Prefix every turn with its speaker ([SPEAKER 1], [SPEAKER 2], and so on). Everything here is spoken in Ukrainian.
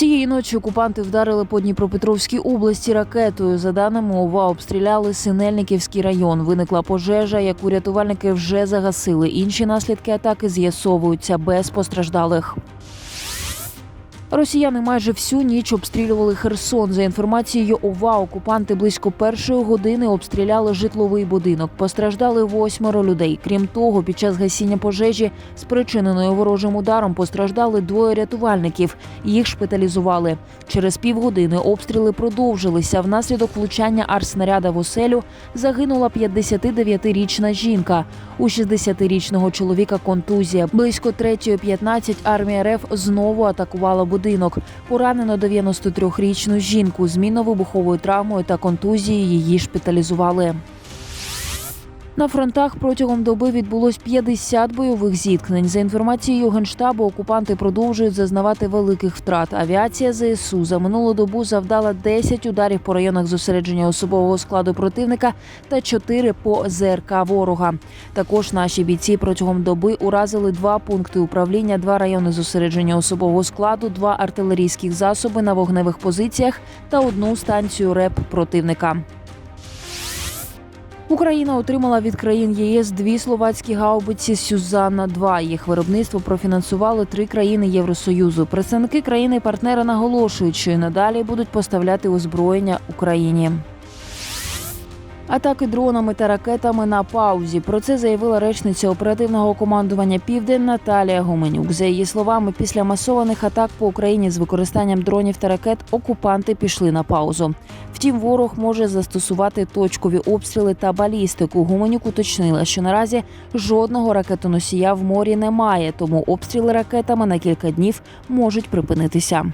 [SPEAKER 1] Цієї ночі окупанти вдарили по Дніпропетровській області ракетою. За даними ОВА, обстріляли Синельниківський район. Виникла пожежа, яку рятувальники вже загасили. Інші наслідки атаки з'ясовуються без постраждалих. Росіяни майже всю ніч обстрілювали Херсон. За інформацією ОВА, окупанти близько першої години обстріляли житловий будинок. Постраждали восьмеро людей. Крім того, під час гасіння пожежі, спричиненої ворожим ударом, постраждали двоє рятувальників. Їх шпиталізували. Через півгодини обстріли продовжилися. Внаслідок влучання арснаряда в оселю загинула 59-річна жінка. У 60-річного чоловіка контузія. Близько 3.15 армія РФ знову атакувала будинок. Поранено 93-річну жінку з мінно-вибуховою травмою та контузією її шпиталізували. На фронтах протягом доби відбулось 50 бойових зіткнень. За інформацією генштабу, окупанти продовжують зазнавати великих втрат. Авіація ЗСУ за минулу добу завдала 10 ударів по районах зосередження особового складу противника та 4 по ЗРК ворога. Також наші бійці протягом доби уразили два пункти управління, два райони зосередження особового складу, два артилерійських засоби на вогневих позиціях та одну станцію РЕП противника. Україна отримала від країн ЄС дві словацькі гаубиці Сюзанна 2 Їх виробництво профінансували три країни Євросоюзу. Представники країни-партнера наголошують, що і надалі будуть поставляти озброєння Україні. Атаки дронами та ракетами на паузі. Про це заявила речниця оперативного командування Південь Наталія Гуменюк. За її словами, після масованих атак по Україні з використанням дронів та ракет окупанти пішли на паузу. Втім, ворог може застосувати точкові обстріли та балістику. Гуменюк уточнила, що наразі жодного ракетоносія в морі немає, тому обстріли ракетами на кілька днів можуть припинитися.